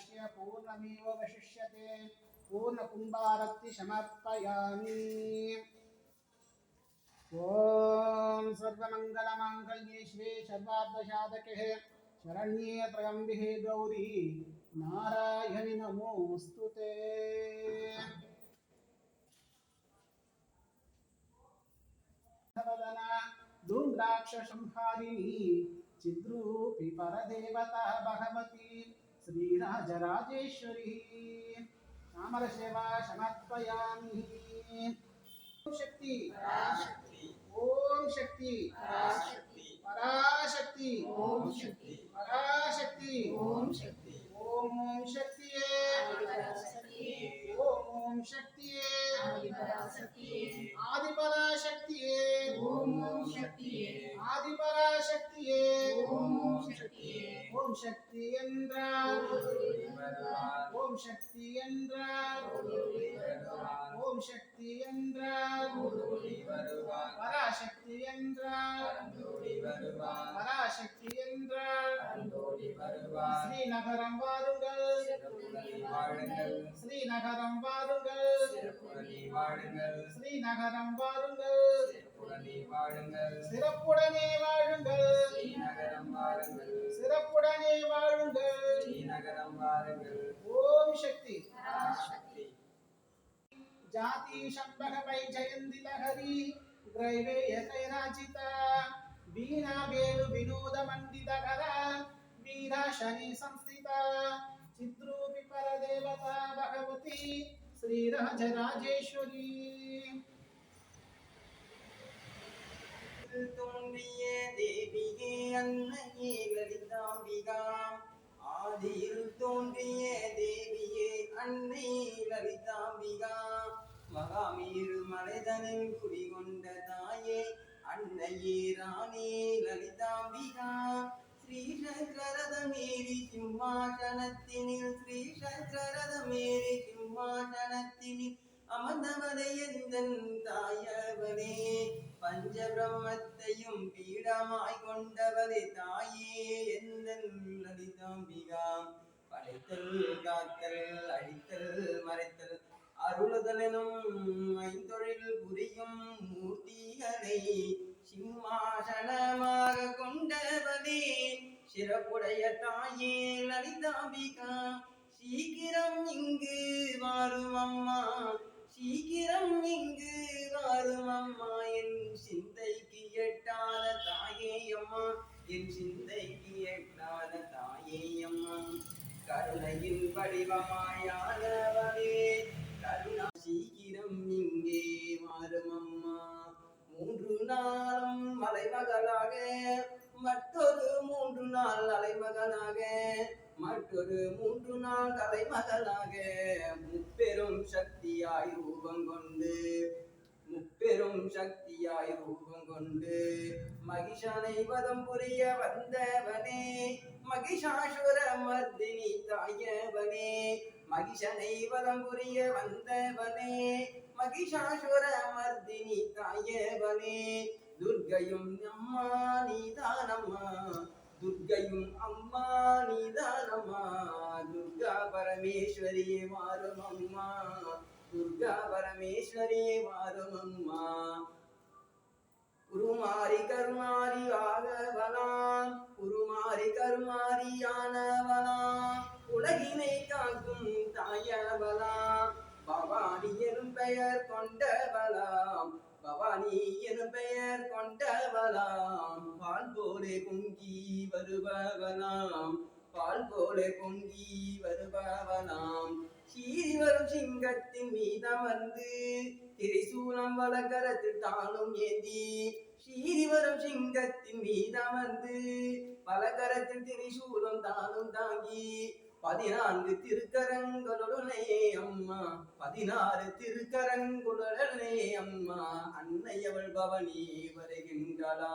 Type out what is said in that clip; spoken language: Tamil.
पूर्णस्य पूर्णमेवशिष्यते पूर्णकुम्भारत्ति समर्पयामि। ॐ सर्वमङ्गलमाङ्गल्ये श्री सर्वार्धसाधके शरण्ये त्र्यम्बिके गौरी नारायणि नमोऽस्तु ते। धूम्राक्षसंहारिणी, चिद्रूपि परदेवता भगवती। श्रीराजराजेश्वरी। चामरसेवा समर्पयामि ॐ शक्ति। ॐ शक्ति। पराशक्ति। ओम शक्ति। पराशक्ति। ओम शक्ति। ॐ शक्ति ॐ ॐ ஓம் சக்தி என்றால் ஓம் சக்தி என்றால் ஓம் சக்தி என்றால் பராசக்தி என்றால் பராசக்தி என்றால் ஸ்ரீநகரம் வாருங்கள். ஸ்ரீநகரம் வாருங்கள். ஸ்ரீநகரம் வாருங்கள். சிறப்புடனே வாழுங்கள் ஓம் சக்தி జాతి శంభగపై జయంతి లహరి ద్రైవేయ కైరాచిత వీణా వేణు వినోద మండిత కర వీరా శని సంస్థిత చిద్రూపి పరదేవత భగవతి శ్రీరాజరాజేశ్వరి தோன்றிய தேவியே அன்னையே லலிதாம்பிகா ஆதியில் தோன்றிய தேவியே அன்னை லலிதாம்பிகா மகாமீரு மலைதனில் குடிகொண்ட தாயே அன்னையே ராணி லலிதாம்பிகா ஸ்ரீசங்கரதமேரி சிம்மாசனத்தினில் ஸ்ரீசங்கரதமேரி சிம்மாசனத்தினில் அமர்ந்தவனே எந்தன் தாயவனே. பஞ்சபிரம்மத்தையும் பீடமாய் கொண்டவளே தாயே எந்தன் லலிதாம்பிகா படைத்தல் காத்தல் அழித்தல் மறைத்தல். அருளுதல் ஐந்தொழில் புரியும் மூர்த்திகளை சிம்மாசனமாக கொண்டவளே சிறப்புடைய தாயே லலிதாம்பிகா சீக்கிரம் இங்கு வாரும் அம்மா சீக்கிரம் இங்கு வாரும் அம்மா. என் சிந்தைக்கு எட்டாத தாயே அம்மா. என் சிந்தைக்கு எட்டாத தாயே அம்மா. கருணையின் வடிவமாயானவளே கருணா சீக்கிரம் இங்கே வாரும் அம்மா. மூன்று நாளும் மலைமகளாக மற்றொரு மூன்று நாள் அலைமகனாக மற்றொரு மூன்று நாள் தலைமகளாக முப்பெரும் சக்தியாய் ரூபம் கொண்டு முப்பெரும் சக்தியாய் ரூபம் கொண்டு. மகிஷனை வதம் புரிய வந்தவனே மகிஷாசுர மர்தினி தாயவனே. மகிஷனை வதம் புரிய வந்தவனே மகிஷாசுர மர்தினி தாயவனே. துர்கையும் அம்மா நீதானம்மா. நீதானம்மா துர்கா பரமேஸ்வரியே மாறும் அம்மா துர்கா பரமேஸ்வரியே மாறும் அம்மா உருமாறி கருமாறி ஆகவலாம் உருமாறி கருமாறி உலகினை காக்கும் தாயவளா பவானி எனும் பெயர் கொண்டவளாம் பவானி எனும் பெயர் கொண்டவளாம் வான் போலே பொங்கி வருபவனாம் பால் போல பொங்கி வருபவனாம். சீறி வரும் சிங்கத்தின் மீதமர்ந்து திரைசூலம் வலகரத்தில் தானும் ஏந்தி. சீறி வரும் சிங்கத்தின் மீதமர்ந்து வந்து கரத்தில் திரிசூலம் தானும் தாங்கி. பதினான்கு திருக்கரங்களுடனே அம்மா பதினாறு திருக்கரங்களுடனே அம்மா அன்னையவள் பவனி வருகின்றளா